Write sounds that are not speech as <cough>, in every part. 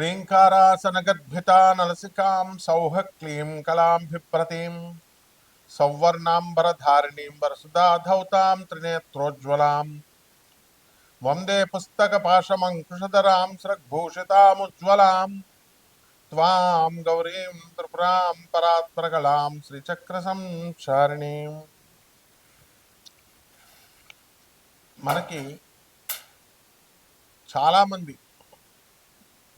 హ్రీంకారాసనగద్భితా నలసికాం సౌహ క్లీం కళాంభిప్రతీం సౌవర్ణాంబరధారిణీం వరసుధాధౌతాం త్రినేత్రోజ్వలాం వందే పుస్తకపాశమంకుశధరాం స్రగ్భూషితాముజ్వలాం త్వాం గౌరీం త్రిపురాం పరాత్పరకలాం శ్రీచక్రసంచారిణీం మనకి చాలామంది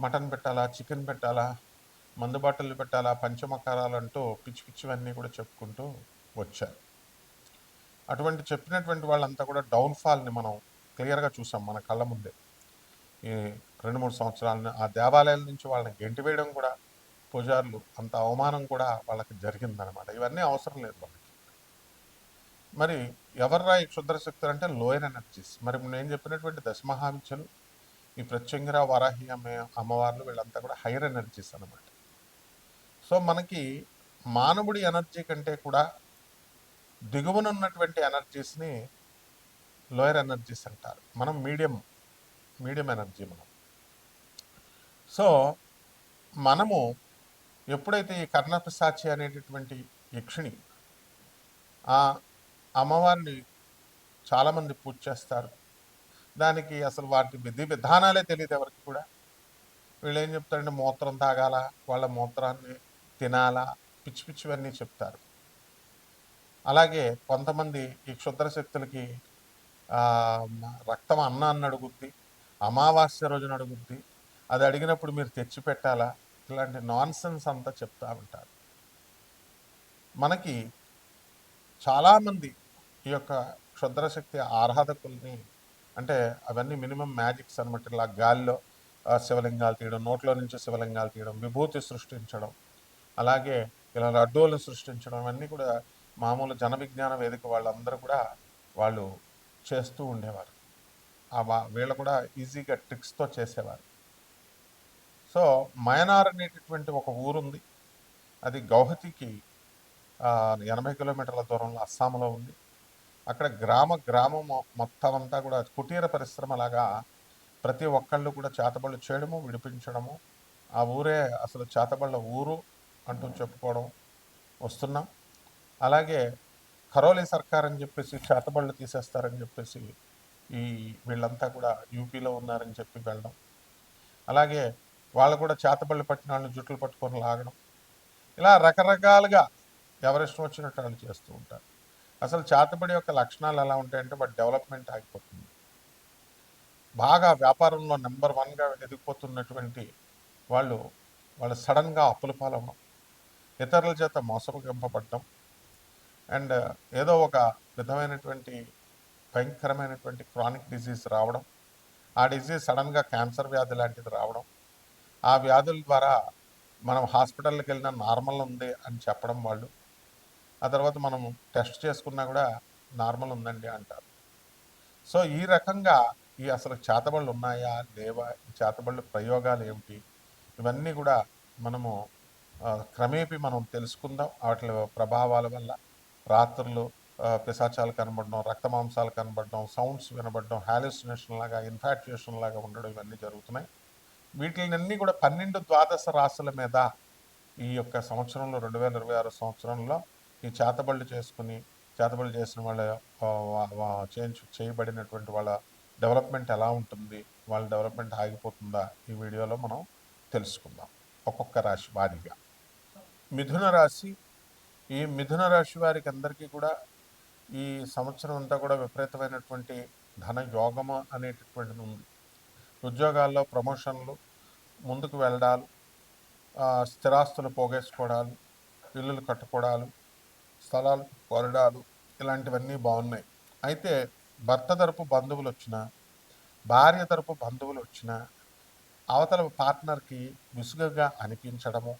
మటన్ పెట్టాలా చికెన్ పెట్టాలా మందు బాటలు పెట్టాలా పంచమకారాలంటూ పిచ్చి పిచ్చివన్నీ కూడా చెప్పుకుంటూ వచ్చారు. అటువంటి చెప్పినటువంటి వాళ్ళంతా కూడా డౌన్ఫాల్ని మనం క్లియర్గా చూసాం మన కళ్ళ ముందే. ఈ రెండు మూడు సంవత్సరాలను ఆ దేవాలయాల నుంచి వాళ్ళని గెంటి వేయడం కూడా పూజారులు అంత అవమానం కూడా వాళ్ళకి జరిగిందనమాట. ఇవన్నీ అవసరం లేదు వాళ్ళకి. మరి ఎవర్రా ఈ క్షుద్రశక్తులు అంటే లోయర్ ఎనర్జీస్. మరి నేను చెప్పినటువంటి దశమహావిద్యలు ఈ ప్రత్యంగిర వరాహి అమ్మే అమ్మవార్లు వీళ్ళంతా కూడా హైయర్ ఎనర్జీస్ అనమాట సో మనకి మానవుడి ఎనర్జీ కంటే కూడా దిగువన ఉన్నటువంటి ఎనర్జీస్ని లోయర్ ఎనర్జీస్ అంటారు. మనం మీడియం మీడియం ఎనర్జీ మనం. సో మనము ఎప్పుడైతే ఈ కర్ణపిశాచి అనేటటువంటి యక్షిణి ఆ అమ్మవారిని చాలామంది పూజ చేస్తారు. దానికి అసలు వాటి విధి విధానాలే తెలియదు ఎవరికి కూడా. వీళ్ళు ఏం చెప్తారంటే మూత్రం తాగాల? వాళ్ళ మూత్రాన్ని తినాలా? పిచ్చి పిచ్చివన్నీ చెప్తారు. అలాగే కొంతమంది ఈ క్షుద్ర శక్తులకి రక్తం అన్నాన్ని అడుగుద్ది అమావాస్య రోజున అడుగుద్ది. అది అడిగినప్పుడు మీరు తెచ్చి పెట్టాలా? ఇలాంటి నాన్ సెన్స్ అంతా చెప్తా ఉంటారు. మనకి చాలామంది ఈ యొక్క క్షుద్రశక్తి ఆరాధకుల్ని అంటే అవన్నీ మినిమం మ్యాజిక్స్ అనమాట ఇలా గాల్లో శివలింగాలు తీయడం నోట్లో నుంచి శివలింగాలు తీయడం విభూతి సృష్టించడం అలాగే ఇలా లడ్డూలను సృష్టించడం అవన్నీ కూడా మామూలు జన విజ్ఞాన వేదిక వాళ్ళందరూ కూడా వాళ్ళు చేస్తూ ఉండేవారు. ఆ వీళ్ళు కూడా ఈజీగా ట్రిక్స్తో చేసేవారు. సో మయనార్ అనేటటువంటి ఒక ఊరుంది. అది గౌహతికి ఎనభై కిలోమీటర్ల దూరంలో అస్సాంలో ఉంది. అక్కడ గ్రామ గ్రామం మొత్తం అంతా కూడా కుటీర పరిశ్రమలాగా ప్రతి ఒక్కళ్ళు కూడా చేతబళ్ళు చేయడము విడిపించడము. ఆ ఊరే అసలు చేతబళ్ళ ఊరు అంటూ చెప్పుకోవడం వస్తున్నాం. అలాగే కరోలి సర్కార్ అని చెప్పేసి చేతబళ్ళు తీసేస్తారని చెప్పేసి ఈ వీళ్ళంతా కూడా యూపీలో ఉన్నారని చెప్పి వెళ్ళడం. అలాగే వాళ్ళు కూడా చేతబళ్ళు పట్టిన వాళ్ళని జుట్లు పట్టుకొని లాగడం. ఇలా రకరకాలుగా ఎవరిష్టం వచ్చినట్టు వాళ్ళు చేస్తూ ఉంటారు. అసలు చేతబడి యొక్క లక్షణాలు ఎలా ఉంటాయంటే వాటి డెవలప్మెంట్ ఆగిపోతుంది. బాగా వ్యాపారంలో నెంబర్ వన్గా ఎదిగిపోతున్నటువంటి వాళ్ళు వాళ్ళు సడన్గా అప్పుల పాలవడం ఇతరుల చేత మోసగింపబడడం అండ్ ఏదో ఒక విధమైనటువంటి భయంకరమైనటువంటి క్రానిక్ డిసీజ్ రావడం ఆ డిసీజ్ సడన్గా క్యాన్సర్ వ్యాధి లాంటిది రావడం ఆ వ్యాధుల ద్వారా మనం హాస్పిటల్కి వెళ్ళినా నార్మల్ ఉంది అని చెప్పడం వాళ్ళు. ఆ తర్వాత మనం టెస్ట్ చేసుకున్నా కూడా నార్మల్ ఉందండి అంటారు. సో ఈ రకంగా ఈ అసలు చేతబళ్ళు ఉన్నాయా? లేవా? ఈ చేతబళ్ళు ప్రయోగాలు ఏమిటి? ఇవన్నీ కూడా మనము క్రమేపి క్రమేపీ మనం తెలుసుకుందాం. వాటి ప్రభావాల వల్ల రాత్రులు పిశాచాలు కనబడడం రక్త మాంసాలు కనబడడం సౌండ్స్ వినబడడం హాలిసినేషన్ లాగా ఇన్ఫాక్చుయేషన్ లాగా ఉండడం ఇవన్నీ జరుగుతున్నాయి. వీటినన్నీ కూడా పన్నెండు ద్వాదశ రాసుల మీద ఈ యొక్క సంవత్సరంలో రెండు వేల ఇరవై ఆరు సంవత్సరంలో ఈ చేతబళ్ళు చేసుకుని చేతబళ్ళు చేసిన వాళ్ళ చేయించు చేయబడినటువంటి వాళ్ళ డెవలప్మెంట్ ఎలా ఉంటుంది వాళ్ళ డెవలప్మెంట్ ఆగిపోతుందా ఈ వీడియోలో మనం తెలుసుకుందాం. ఒక్కొక్క రాశి వారిగా. మిథున రాశి ఈ మిథున రాశి వారికి అందరికీ కూడా ఈ సంవత్సరం అంతా కూడా విపరీతమైనటువంటి ధన యోగము అనేటటువంటిది ఉంది. ఉద్యోగాల్లో ప్రమోషన్లు ముందుకు వెళ్ళడాలు స్థిరాస్తులు పోగేసుకోవడాలు ఇల్లులు కట్టుకోవడాలు స్థలాలు కొరడాలు ఇలాంటివన్నీ బాగున్నాయి. అయితే భర్త తరపు బంధువులు వచ్చినా భార్య తరపు బంధువులు వచ్చినా అవతల పార్ట్నర్కి విసుగుగా అనిపించడము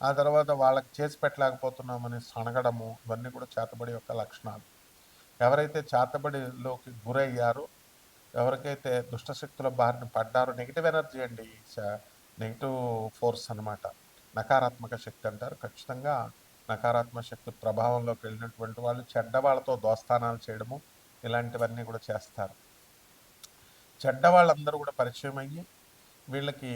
ఆ తర్వాత వాళ్ళకి చేసి పెట్టలేకపోతున్నామని సనగడము ఇవన్నీ కూడా చేతబడి యొక్క లక్షణాలు. ఎవరైతే చేతబడిలోకి గురయ్యారో ఎవరికైతే దుష్టశక్తుల బారిన పడ్డారో నెగిటివ్ ఎనర్జీ అండి నెగిటివ్ ఫోర్స్ అన్నమాట. నకారాత్మక శక్తి అంటారు. ఖచ్చితంగా నకారాత్మక శక్తి ప్రభావంలోకి వెళ్ళినటువంటి వాళ్ళు చెడ్డ వాళ్ళతో దోస్తానాలు చేయడము ఇలాంటివన్నీ కూడా చేస్తారు. చెడ్డ వాళ్ళందరూ కూడా పరిచయం అయ్యి వీళ్ళకి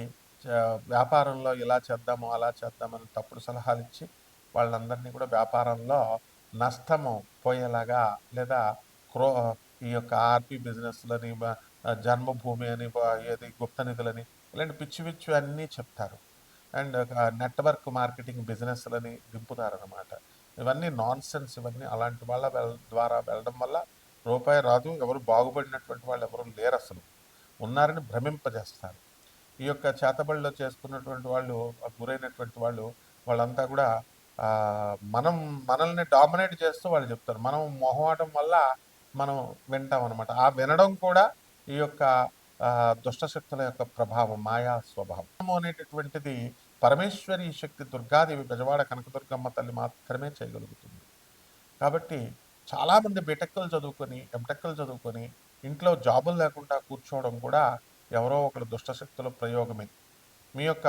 వ్యాపారంలో ఇలా చేద్దాము అలా చేద్దామని తప్పుడు సలహాలు ఇచ్చి వాళ్ళందరినీ కూడా వ్యాపారంలో నష్టము పోయేలాగా లేదా క్రో ఈ యొక్క ఆర్పి బిజినెస్లని జన్మభూమి అని ఏది గుప్త నిధులని ఇలాంటి పిచ్చి పిచ్చి అన్నీ చెప్తారు. అండ్ నెట్వర్క్ మార్కెటింగ్ బిజినెస్లని దింపుతారనమాట ఇవన్నీ నాన్ సెన్స్ ఇవన్నీ అలాంటి వాళ్ళ ద్వారా వెళ్ళడం వల్ల రూపాయి రాదు ఎవరు బాగుపడినటువంటి వాళ్ళు ఎవరు లేరు అసలు. ఉన్నారని భ్రమింపజేస్తారు. ఈ యొక్క చేతబడిలో చేసుకున్నటువంటి వాళ్ళు గురైనటువంటి వాళ్ళు వాళ్ళంతా కూడా మనం మనల్ని డామినేట్ చేస్తూ వాళ్ళు చెప్తారు. మనం మొహమాటం వల్ల మనం వింటాం అనమాట ఆ వినడం కూడా ఈ యొక్క దుష్టశక్తుల యొక్క ప్రభావం మాయా స్వభావం. అనేటటువంటిది పరమేశ్వరి శక్తి దుర్గాదేవి బెజవాడ కనకదుర్గమ్మ తల్లి మాత్రమే చేయగలుగుతుంది. కాబట్టి చాలామంది బీటెక్కలు చదువుకొని ఎంటెక్లు చదువుకొని ఇంట్లో జాబులు లేకుండా కూర్చోవడం కూడా ఎవరో ఒకరు దుష్టశక్తుల ప్రయోగమే. మీ యొక్క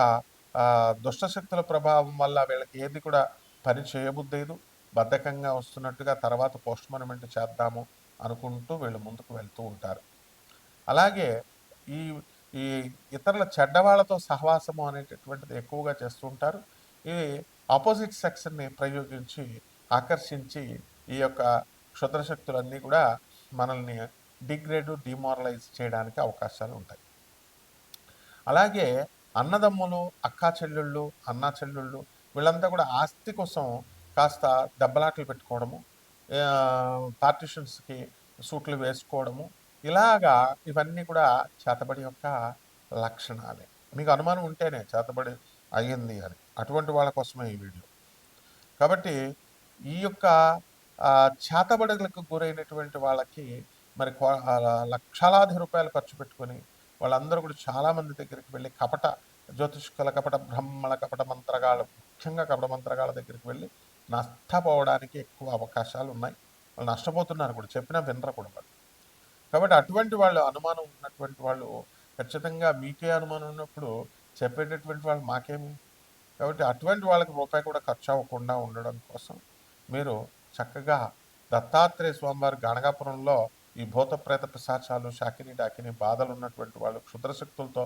దుష్టశక్తుల ప్రభావం వల్ల వీళ్ళకి ఏది కూడా పని చేయబుద్దేదు బద్ధకంగా వస్తున్నట్టుగా తర్వాత పోస్ట్ చేద్దాము అనుకుంటూ వీళ్ళు ముందుకు వెళ్తూ ఉంటారు. అలాగే ఈ ఈ ఇతరుల చెడ్డవాళ్ళతో సహవాసము అనేటటువంటిది ఎక్కువగా చేస్తూ ఉంటారు ఇది ఆపోజిట్ సెక్స్ని ప్రయోగించి ఆకర్షించి ఈ యొక్క క్షుద్ర శక్తులన్నీ కూడా మనల్ని డిగ్రేడ్ డిమారలైజ్ చేయడానికి అవకాశాలు ఉంటాయి. అలాగే అన్నదమ్ములు అక్కా చెల్లెళ్ళు అన్నా చెల్లెళ్ళు వీళ్ళంతా కూడా ఆస్తి కోసం కాస్త దెబ్బలాట్లు పెట్టుకోవడము పార్టిషన్స్కి సూట్లు వేసుకోవడము ఇలాగా ఇవన్నీ కూడా చేతబడి యొక్క లక్షణాలే. మీకు అనుమానం ఉంటేనే చేతబడి అయ్యింది అని. అటువంటి వాళ్ళ కోసమే ఈ వీడియో. కాబట్టి ఈ యొక్క చేతబడులకు గురైనటువంటి వాళ్ళకి మరి లక్షలాది రూపాయలు ఖర్చు పెట్టుకొని వాళ్ళందరూ కూడా చాలామంది దగ్గరికి వెళ్ళి కపట జ్యోతిష్కుల కపట బ్రహ్మల కపట మంత్రగాళ్ళు ముఖ్యంగా కపట మంత్రగాళ్ళ దగ్గరికి వెళ్ళి నష్టపోవడానికి ఎక్కువ అవకాశాలు ఉన్నాయి. వాళ్ళు నష్టపోతున్నారు కూడా చెప్పినా వినరు కూడా కాబట్టి అటువంటి వాళ్ళు అనుమానం ఉన్నటువంటి వాళ్ళు ఖచ్చితంగా మీకే అనుమానం ఉన్నప్పుడు చెప్పేటటువంటి వాళ్ళు మాకేమి? కాబట్టి అటువంటి వాళ్ళకి రూపాయి కూడా ఖర్చు అవ్వకుండా ఉండడం కోసం మీరు చక్కగా దత్తాత్రేయ స్వామివారి గణగాపురంలో ఈ భూత ప్రేత పిశాచాలు షాకిని డాకిని బాధలు ఉన్నటువంటి వాళ్ళు క్షుద్రశక్తులతో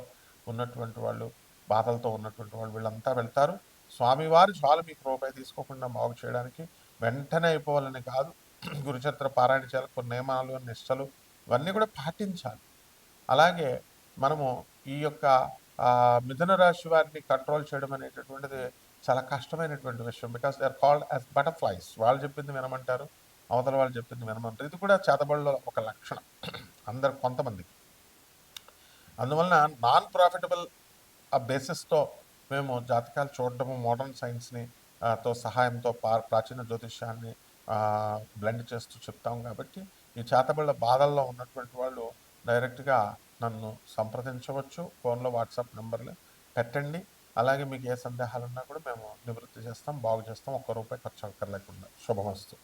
ఉన్నటువంటి వాళ్ళు బాధలతో ఉన్నటువంటి వాళ్ళు వీళ్ళంతా వెళ్తారు. స్వామివారి చాలు మీకు రూపాయి తీసుకోకుండా బాగు చేయడానికి వెంటనే అయిపోవాలని కాదు. <clears throat> గురుచరిత్ర పారాయణ చేయాలి కొన్ని నియమాలు నిష్టలు ఇవన్నీ కూడా పాటించాలి. అలాగే మనము ఈ యొక్క మిథున రాశి వారిని కంట్రోల్ చేయడం అనేటటువంటిది చాలా కష్టమైనటువంటి విషయం. Because they are called as butterflies వాళ్ళు చెప్పింది వినమంటారు అవతల వాళ్ళు చెప్పింది వినమంటారు. ఇది కూడా చేతబడిలో ఒక లక్షణం అందరు కొంతమందికి. అందువలన నాన్ ప్రాఫిటబుల్ ఆ బేసిస్తో మేము జాతకాలు చూడడము మోడర్న్ సైన్స్ని తో సహాయంతో పా ప్రాచీన జ్యోతిష్యాన్ని బ్లెండ్ చేస్తూ చెప్తాం కాబట్టి ఈ చేతబళ్ళ బాధల్లో ఉన్నటువంటి వాళ్ళు డైరెక్ట్గా నన్ను సంప్రదించవచ్చు. ఫోన్లో వాట్సాప్ నెంబర్లు పెట్టండి. అలాగే మీకు ఏ సందేహాలున్నా కూడా మేము నివృత్తి చేస్తాం బాగు చేస్తాం. ఒక్క రూపాయి ఖర్చు అక్కర్లేకుండా. శుభమస్తు.